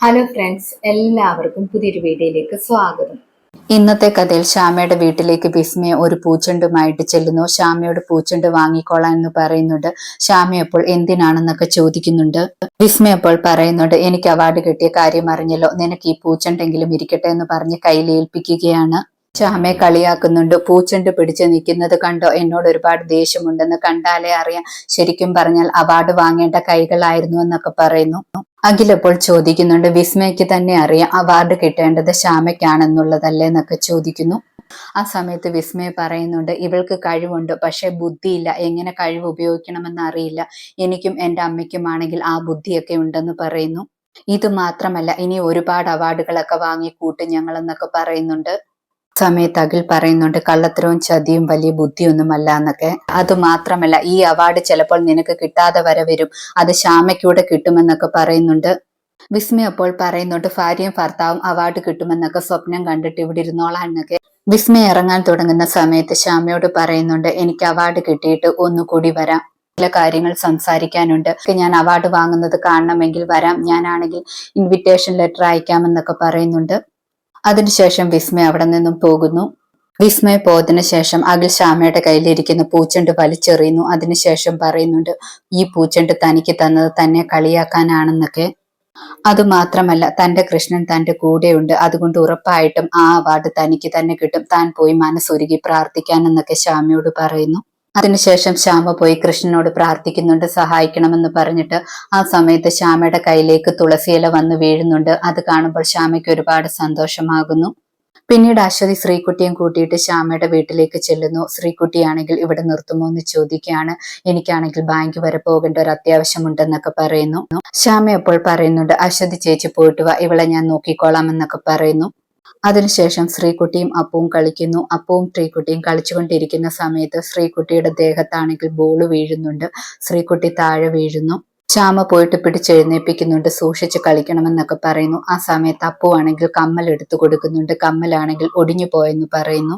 Hello friends എല്ലാവർക്കും പുതിയൊരു വീഡിയോയിലേക്ക് സ്വാഗതം. ഇന്നത്തെ കഥയിൽ ശ്യാമയുടെ വീട്ടിലേക്ക് വിസ്മയ ഒരു പൂച്ചെണ്ടുമായിട്ട് ചെല്ലുന്നു. ശ്യാമയോട് പൂച്ചെണ്ട് വാങ്ങിക്കോളാം എന്ന് പറയുന്നുണ്ട്. ശ്യാമ അപ്പോൾ എന്തിനാണെന്നൊക്കെ ചോദിക്കുന്നുണ്ട്. വിസ്മയ അപ്പോൾ പറയുന്നുണ്ട് എനിക്ക് അവാർഡ് കിട്ടിയ കാര്യം അറിഞ്ഞല്ലോ. നിനക്ക് ഈ പൂച്ചെണ്ടെങ്കിലും ഇരിക്കട്ടെ എന്ന് പറഞ്ഞ് കയ്യിലേൽപ്പിക്കുകയാണ് ശ്യാമയെ കളിയാക്കുന്നുണ്ട്. പൂച്ചെണ്ട് പിടിച്ച് നിൽക്കുന്നത് കണ്ടോ? എന്നോട് ഒരുപാട് ദേഷ്യമുണ്ടെന്ന് കണ്ടാലേ അറിയാം. ശരിക്കും പറഞ്ഞാൽ അവാർഡ് വാങ്ങേണ്ട കൈകളായിരുന്നു എന്നൊക്കെ പറയുന്നു. അഖിലപ്പോൾ ചോദിക്കുന്നുണ്ട് വിസ്മയ്ക്ക് തന്നെ അറിയാം അവാർഡ് കിട്ടേണ്ടത് ശ്യാമയ്ക്കാണെന്നുള്ളതല്ലേ എന്നൊക്കെ ചോദിക്കുന്നു. ആ സമയത്ത് വിസ്മയ പറയുന്നുണ്ട് ഇവൾക്ക് കഴിവുണ്ട് പക്ഷെ ബുദ്ധിയില്ല. എങ്ങനെ കഴിവ് ഉപയോഗിക്കണമെന്ന് അറിയില്ല. എനിക്കും എന്റെ അമ്മയ്ക്കുമാണെങ്കിൽ ആ ബുദ്ധിയൊക്കെ ഉണ്ടെന്ന് പറയുന്നു. ഇത് മാത്രമല്ല ഇനി ഒരുപാട് അവാർഡുകളൊക്കെ വാങ്ങി ഞങ്ങളെന്നൊക്കെ പറയുന്നുണ്ട്. സമയത്ത് അഖിൽ പറയുന്നുണ്ട് കള്ളത്തരവും ചതിയും വലിയ ബുദ്ധിയൊന്നുമല്ല എന്നൊക്കെ. അത് മാത്രമല്ല ഈ അവാർഡ് ചിലപ്പോൾ നിനക്ക് കിട്ടാതെ വരെ വരും. അത് ശ്യാമയ്ക്കൂടെ കിട്ടുമെന്നൊക്കെ പറയുന്നുണ്ട്. വിസ്മി അപ്പോൾ പറയുന്നുണ്ട് ഭാര്യയും ഭർത്താവും അവാർഡ് കിട്ടുമെന്നൊക്കെ സ്വപ്നം കണ്ടിട്ട് ഇവിടെ ഇരുന്നോളാം എന്നൊക്കെ. വിസ്മി ഇറങ്ങാൻ തുടങ്ങുന്ന സമയത്ത് ശ്യാമയോട് പറയുന്നുണ്ട് എനിക്ക് അവാർഡ് കിട്ടിയിട്ട് ഒന്നുകൂടി വരാം. ചില കാര്യങ്ങൾ സംസാരിക്കാനുണ്ട്. ഞാൻ അവാർഡ് വാങ്ങുന്നത് കാണണമെങ്കിൽ വരാം. ഞാനാണെങ്കിൽ ഇൻവിറ്റേഷൻ ലെറ്റർ അയക്കാമെന്നൊക്കെ പറയുന്നുണ്ട്. അതിനുശേഷം വിസ്മയ അവിടെ നിന്നും പോകുന്നു. വിസ്മയ പോയതിനു ശേഷം അഖിൽ ശ്യാമയുടെ കയ്യിലിരിക്കുന്ന പൂച്ചെണ്ട് വലിച്ചെറിയുന്നു. അതിനുശേഷം പറയുന്നുണ്ട് ഈ പൂച്ചെണ്ട് തനിക്ക് തന്നത് തന്നെ കളിയാക്കാനാണെന്നൊക്കെ. അതുമാത്രമല്ല തന്റെ കൃഷ്ണൻ തന്റെ കൂടെയുണ്ട്. അതുകൊണ്ട് ഉറപ്പായിട്ടും ആ അവാർഡ് തനിക്ക് തന്നെ കിട്ടും. താൻ പോയി മനസ്സൊരുക്കി പ്രാർത്ഥിക്കാനെന്നൊക്കെ ശ്യാമയോട് പറയുന്നു. അതിനുശേഷം ശ്യാമ പോയി കൃഷ്ണനോട് പ്രാർത്ഥിക്കുന്നുണ്ട് സഹായിക്കണമെന്ന് പറഞ്ഞിട്ട് ആ സമയത്ത് ശ്യാമയുടെ കയ്യിലേക്ക് തുളസിയില വന്ന് വീഴുന്നുണ്ട്. അത് കാണുമ്പോൾ ശ്യാമയ്ക്ക് ഒരുപാട് സന്തോഷമാകുന്നു. പിന്നീട് അശ്വതി ശ്രീകുട്ടിയും കൂട്ടിയിട്ട് ശ്യാമയുടെ വീട്ടിലേക്ക് ചെല്ലുന്നു. ശ്രീകുട്ടിയാണെങ്കിൽ ഇവിടെ നിർത്തുമോ എന്ന് ചോദിക്കുകയാണ്. എനിക്കാണെങ്കിൽ ബാങ്ക് വരെ പോകേണ്ട ഒരു അത്യാവശ്യമുണ്ടെന്നൊക്കെ പറയുന്നു. ശ്യാമ അപ്പോൾ പറയുന്നുണ്ട് അശ്വതി ചേച്ചി പോയിട്ട് വാ ഇവളെ ഞാൻ നോക്കിക്കോളാം എന്നൊക്കെ പറയുന്നു. അതിനുശേഷം ശ്രീകുട്ടിയും അപ്പവും കളിക്കുന്നു. അപ്പവും ശ്രീകുട്ടിയും കളിച്ചുകൊണ്ടിരിക്കുന്ന സമയത്ത് ശ്രീകുട്ടിയുടെ ദേഹത്താണെങ്കിൽ ബോൾ വീഴുന്നുണ്ട്. ശ്രീകുട്ടി താഴെ വീഴുന്നു. ശ്യാമ പോയിട്ട് പിടിച്ചെഴുന്നേപ്പിക്കുന്നുണ്ട് സൂക്ഷിച്ച് കളിക്കണമെന്നൊക്കെ പറയുന്നു. ആ സമയത്ത് അപ്പു ആണെങ്കിൽ കമ്മൽ എടുത്തു കൊടുക്കുന്നുണ്ട്. കമ്മലാണെങ്കിൽ ഒടിഞ്ഞു പോയെന്ന് പറയുന്നു.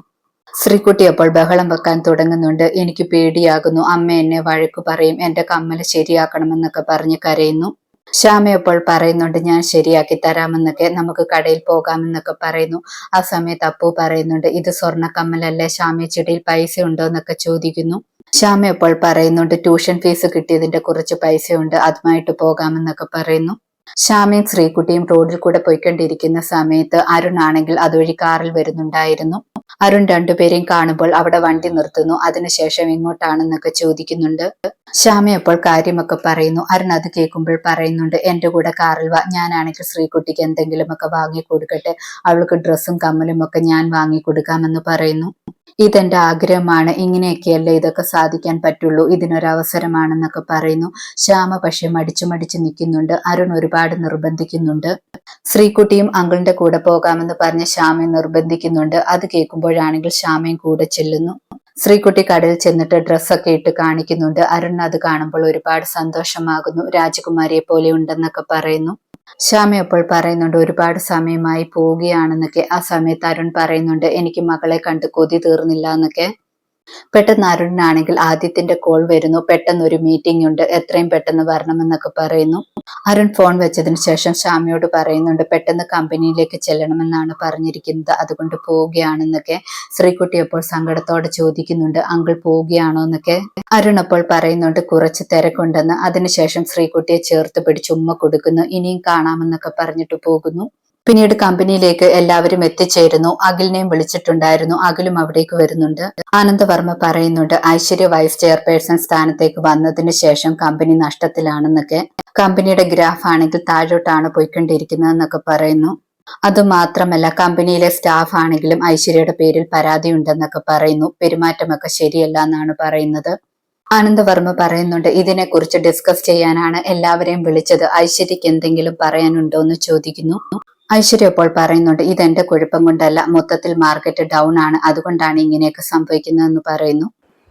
ശ്രീകുട്ടി അപ്പോൾ ബഹളം വെക്കാൻ തുടങ്ങുന്നുണ്ട്. എനിക്ക് പേടിയാകുന്നു. അമ്മ എന്നെ വഴക്കു പറയും. എന്റെ കമ്മൽ ശരിയാക്കണമെന്നൊക്കെ പറഞ്ഞ് കരയുന്നു. ശ്യാമ അപ്പോൾ പറയുന്നുണ്ട് ഞാൻ ശരിയാക്കി തരാമെന്നൊക്കെ നമുക്ക് കടയിൽ പോകാമെന്നൊക്കെ പറയുന്നു. ആ സമയത്ത് അപ്പു പറയുന്നുണ്ട് ഇത് സ്വർണക്കമ്മലല്ലേ? കമ്മലല്ലേ ചെടിയിൽ പൈസ ഉണ്ടോ എന്നൊക്കെ ചോദിക്കുന്നു. ശ്യാമ അപ്പോൾ പറയുന്നുണ്ട് ട്യൂഷൻ ഫീസ് കിട്ടിയതിന്റെ കുറച്ച് പൈസയുണ്ട് അതുമായിട്ട് പോകാമെന്നൊക്കെ പറയുന്നു. ശ്യാമയും ശ്രീകുട്ടിയും റോഡിൽ കൂടെ പോയിക്കൊണ്ടിരിക്കുന്ന സമയത്ത് അരുൺ ആണെങ്കിൽ അതുവഴി കാറിൽ വരുന്നുണ്ടായിരുന്നു. അരുൺ രണ്ടുപേരെയും കാണുമ്പോൾ അവിടെ വണ്ടി നിർത്തുന്നു. അതിനുശേഷം എങ്ങോട്ടാണെന്നൊക്കെ ചോദിക്കുന്നുണ്ട്. ശ്യാമ അപ്പോൾ കാര്യമൊക്കെ പറയുന്നു. അരുൺ അത് കേൾക്കുമ്പോൾ പറയുന്നുണ്ട് എന്റെ കൂടെ കാറിൽ വാ. ഞാനാണെങ്കിൽ ശ്രീകുട്ടിക്ക് എന്തെങ്കിലുമൊക്കെ വാങ്ങി കൊടുക്കട്ടെ അവൾക്ക് ഡ്രസ്സും കമ്മലും ഒക്കെ ഞാൻ വാങ്ങി കൊടുക്കാമെന്ന് പറയുന്നു. ഇതെന്റെ ആഗ്രഹമാണ്. ഇങ്ങനെയൊക്കെയല്ലേ ഇതൊക്കെ സാധിക്കാൻ പറ്റുള്ളൂ. ഇതിനൊരവസരമാണെന്നൊക്കെ പറയുന്നു. ശ്യാമ പക്ഷെ മടിച്ചു മടിച്ചു നിൽക്കുന്നുണ്ട്. അരുൺ ഒരുപാട് നിർബന്ധിക്കുന്നുണ്ട്. ശ്രീകുട്ടിയും അങ്കിളിന്റെ കൂടെ പോകാമെന്ന് പറഞ്ഞ ശ്യാമയെ നിർബന്ധിക്കുന്നുണ്ട്. അത് കേൾക്കുമ്പോഴാണെങ്കിൽ ശ്യാമയും കൂടെ ചെല്ലുന്നു. ശ്രീകുട്ടി കടയിൽ ചെന്നിട്ട് ഡ്രസ്സൊക്കെ ഇട്ട് കാണിക്കുന്നുണ്ട്. അരുൺ അത് കാണുമ്പോൾ ഒരുപാട് സന്തോഷമാകുന്നു. രാജകുമാരിയെ പോലെ ഉണ്ടെന്നൊക്കെ പറയുന്നു. ശ്യാമ അപ്പോൾ പറയുന്നുണ്ട് ഒരുപാട് സമയമായി പോവുകയാണെന്നൊക്കെ. ആ സമയത്ത് അരുൺ പറയുന്നുണ്ട് എനിക്ക് മകളെ കണ്ട് കൊതി തീർന്നില്ല എന്നൊക്കെ. പെട്ടെന്ന് അരുണിനാണെങ്കിൽ ആദ്യത്തിന്റെ കോൾ വരുന്നു. പെട്ടെന്ന് ഒരു മീറ്റിംഗ് ഉണ്ട്. എത്രയും പെട്ടെന്ന് വരണമെന്നൊക്കെ പറയുന്നു. അരുൺ ഫോൺ വെച്ചതിന് ശേഷം ശ്യാമയോട് പറയുന്നുണ്ട് പെട്ടെന്ന് കമ്പനിയിലേക്ക് ചെല്ലണമെന്നാണ് പറഞ്ഞിരിക്കുന്നത്. അതുകൊണ്ട് പോവുകയാണെന്നൊക്കെ ശ്രീകുട്ടി അപ്പോൾ സങ്കടത്തോടെ ചോദിക്കുന്നുണ്ട്. അങ്കിൾ പോവുകയാണോ എന്നൊക്കെ അരുൺ അപ്പോൾ പറയുന്നുണ്ട് കുറച്ച് തിരക്കുണ്ടെന്ന്. അതിനുശേഷം ശ്രീകുട്ടിയെ ചേർത്ത് പിടിച്ച് ഉമ്മ കൊടുക്കുന്നു. ഇനിയും കാണാമെന്നൊക്കെ പറഞ്ഞിട്ട് പോകുന്നു. പിന്നീട് കമ്പനിയിലേക്ക് എല്ലാവരും എത്തിച്ചേരുന്നു. അഖിലിനെയും വിളിച്ചിട്ടുണ്ടായിരുന്നു. അഖിലും അവിടേക്ക് വരുന്നുണ്ട്. ആനന്ദവർമ്മ പറയുന്നുണ്ട് ഐശ്വര്യ വൈസ് ചെയർപേഴ്സൺ സ്ഥാനത്തേക്ക് വന്നതിന് ശേഷം കമ്പനി നഷ്ടത്തിലാണെന്നൊക്കെ. കമ്പനിയുടെ ഗ്രാഫ് ആണെങ്കിൽ താഴോട്ടാണ് പോയിക്കൊണ്ടിരിക്കുന്നതെന്നൊക്കെ പറയുന്നു. അതുമാത്രമല്ല കമ്പനിയിലെ സ്റ്റാഫ് ആണെങ്കിലും ഐശ്വര്യയുടെ പേരിൽ പരാതി ഉണ്ടെന്നൊക്കെ പറയുന്നു. പെരുമാറ്റമൊക്കെ ശരിയല്ല എന്നാണ് പറയുന്നത്. ആനന്ദവർമ്മ പറയുന്നുണ്ട് ഇതിനെക്കുറിച്ച് ഡിസ്കസ് ചെയ്യാനാണ് എല്ലാവരെയും വിളിച്ചത്. ഐശ്വര്യക്ക് എന്തെങ്കിലും പറയാനുണ്ടോ എന്ന് ചോദിക്കുന്നു. ഐശ്വര്യ അപ്പോൾ പറയുന്നുണ്ട് ഇതെന്റെ കുഴപ്പം കൊണ്ടല്ല മൊത്തത്തിൽ മാർക്കറ്റ് ഡൗൺ ആണ്. അതുകൊണ്ടാണ് ഇങ്ങനെയൊക്കെ സംഭവിക്കുന്നതെന്ന് പറയുന്നു.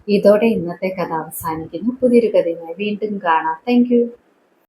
ഇതോടെ ഇന്നത്തെ കഥ അവസാനിക്കുന്നു. പുതിയൊരു കഥയുമായി വീണ്ടും കാണാം. താങ്ക്